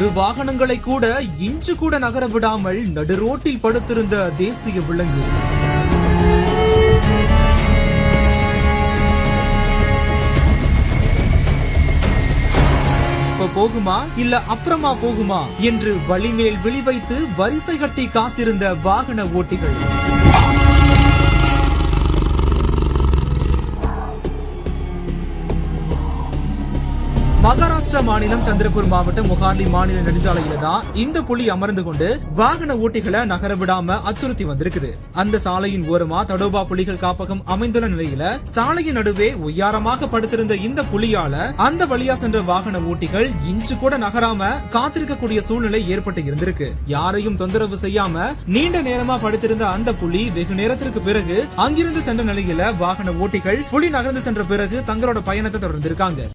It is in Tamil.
இரு வாகனங்களை கூட இன்று கூட நகர விடாமல் நடுரோட்டில் படுத்திருந்த தேசிய விலங்கு. இப்ப போகுமா? இல்ல அப்புறமா போகுமா? என்று வழிமேல் விழி வைத்து வரிசை கட்டி காத்திருந்த வாகன ஓட்டிகள். மகாராஷ்டிரா மாநிலம் சந்திரபூர் மாவட்டம் முகார்லி மாநில நெடுஞ்சாலையில தான் இந்த புலி அமர்ந்து கொண்டு வாகன ஓட்டிகளை நகர விடாம அச்சுறுத்தி வந்திருக்குது. அந்த சாலையின் ஓரமா தடோபா புலிகள் காப்பகம் அமைந்துள்ள நிலையில சாலையின் நடுவே ஒய்யாரமாக படுத்திருந்த இந்த புலியால அந்த வழியா சென்ற வாகன ஓட்டிகள் இன்று கூட நகராம காத்திருக்கக்கூடிய சூழ்நிலை ஏற்பட்டு இருந்திருக்கு. யாரையும் தொந்தரவு செய்யாம நீண்ட நேரமா படுத்திருந்த அந்த புலி வெகு நேரத்திற்கு பிறகு அங்கிருந்து சென்ற நிலையில வாகன ஓட்டிகள் புலி நகர்ந்து சென்ற பிறகு தங்களோட பயணத்தை தொடர்ந்திருக்காங்க.